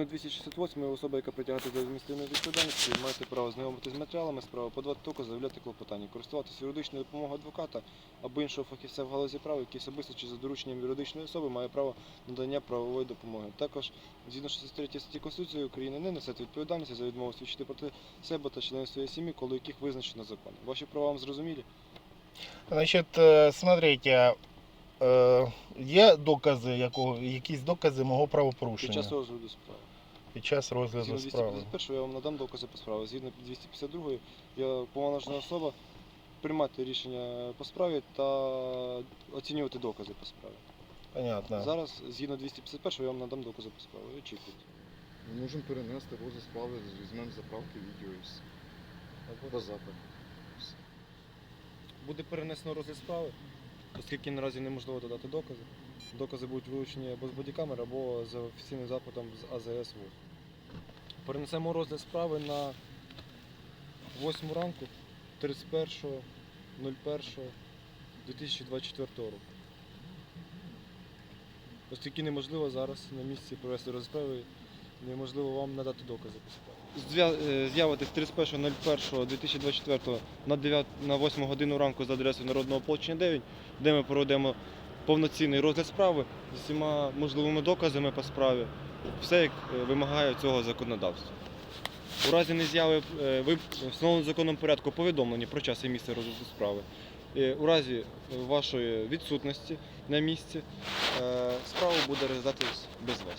Згідно 268 особа, яка притягнута до адміністративної відповідальності, маєте право знайомитися з матеріалами справи, подавати докази, заявляти клопотання, користуватися юридичною допомогою адвоката або іншого фахівця в галузі права, який особисто чи за дорученням юридичної особи має право надання правової допомоги. Також, згідно 63 статті Конституції України, не несете відповідальності за відмову свідчити проти себе та членів своєї сім'ї, коли яких визначено закон. Ваші права вам зрозумілі? Значить, е, смотрите, е, є докази, якого, якісь докази мого правопорушення. Під час розгляду справи. під час розгляду Згідно справи. 251 я вам надам докази по справі. Згідно 252 я повноважена особа приймати рішення по справі та оцінювати докази по справі. Понятно. Зараз, згідно 251 я вам надам докази по справі. Очікуйте. Ми можемо перенести розгляд справи, візьмемо заправки, відео і все. Запиту. Буде перенесено розгляд справи, оскільки наразі неможливо додати докази. Докази будуть вилучені або з бодікамер, або за офіційним запитом з АЗС ВОЗ. Перенесемо розгляд справи на 8 ранку 31.01.2024 року. Оскільки неможливо зараз на місці провести розгляд справи, неможливо вам надати докази по справі. Е, З'явитись 31.01.2024 на 9, на 8 годину ранку за адресою Народного ополчення 9, де ми проведемо повноцінний розгляд справи з усіма можливими доказами по справі. Все як е, вимагає цього законодавства. У разі нез'яви е, ви встановленому законом порядку повідомлені про час і місце розгляду справи. У разі вашої відсутності на місці справа буде розглядатись без вас.